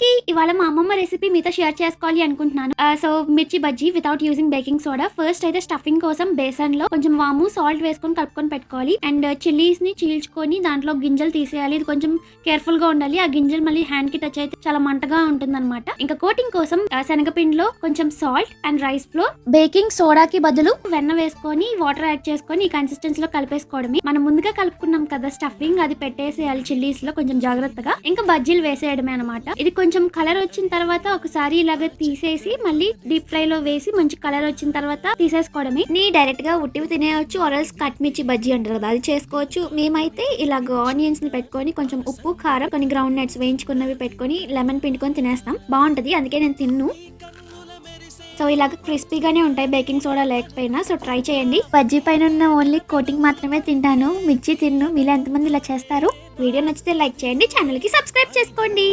কি ఇవాళ మా అమ్మమ్మ రెసిపీ మీతో షేర్ చేసుకోవాలి అనుకుంటున్నాను. Uh, so mirchi bajji without using baking soda first అయితే స్టఫింగ్ కోసం బేసన్లో కొంచెం వాము సాల్ట్ వేసుకొని కలుపుకొని పెట్టుకోవాలి. అండ్ చిల్లీస్ uh, ని చీల్చుకొని దాంట్లో గింజలు తీసేయాలి. ఇది కొంచెం కేర్ఫుల్గా ఉండాలి. ఆ గింజలు మళ్ళీ హ్యాండ్కి టచ్ అయితే చాలా మంటగా ఉంటుంది ఇంకా కోటింగ్ కోసం uh, శనగపిండిలో కొంచెం salt and rice flour baking సోడాకి బదులు వెన్న వేసుకొని వాటర్ యాడ్ చేసుకొని ఈ కన్సిస్టెన్సీ లో కలిపేసుకోవడమే. మనం ముందుగా కలుపుకున్నాం కదా స్టఫింగ్ అది పెట్టేసేయాలి చిల్లీస్లో కొంచెం జాగ్రత్తగా. ఇంకా బజ్జీలు వేసేయడమే అనమాట ఇది కొంచెం కలర్ వచ్చిన తర్వాత ఒకసారి ఇలాగ తీసేసి మళ్ళీ డీప్ ఫ్రై లో వేసి మంచి కలర్ వచ్చిన తర్వాత తీసేసుకోవడమే. నీ డైరెక్ట్గా ఉట్టివి తినేయచ్చు ఆరల్స్ కట్ మిర్చి బజ్జీ అంటారు కదా అది చేసుకోవచ్చు. మేమైతే ఇలాగ ఆనియన్స్ని పెట్టుకొని కొంచెం ఉప్పు కారం కొన్ని గ్రౌండ్ నట్స్ వేయించుకున్నవి పెట్టుకొని లెమన్ పిండుకొని తినేస్తాం. బాగుంటది అందుకే నేను తిన్ను. సో ఇలాగ క్రిస్పీగానే ఉంటాయి బేకింగ్ సోడా లేకపోయినా సో ట్రై చేయండి. బజ్జీ పైన ఉన్న ఓన్లీ కోటింగ్ మాత్రమే తింటాను. మిర్చి తిన్ను మీలో ఎంతమంది ఇలా చేస్తారు? వీడియో నచ్చితే లైక్ చేయండి ఛానల్కి సబ్స్క్రైబ్ చేసుకోండి.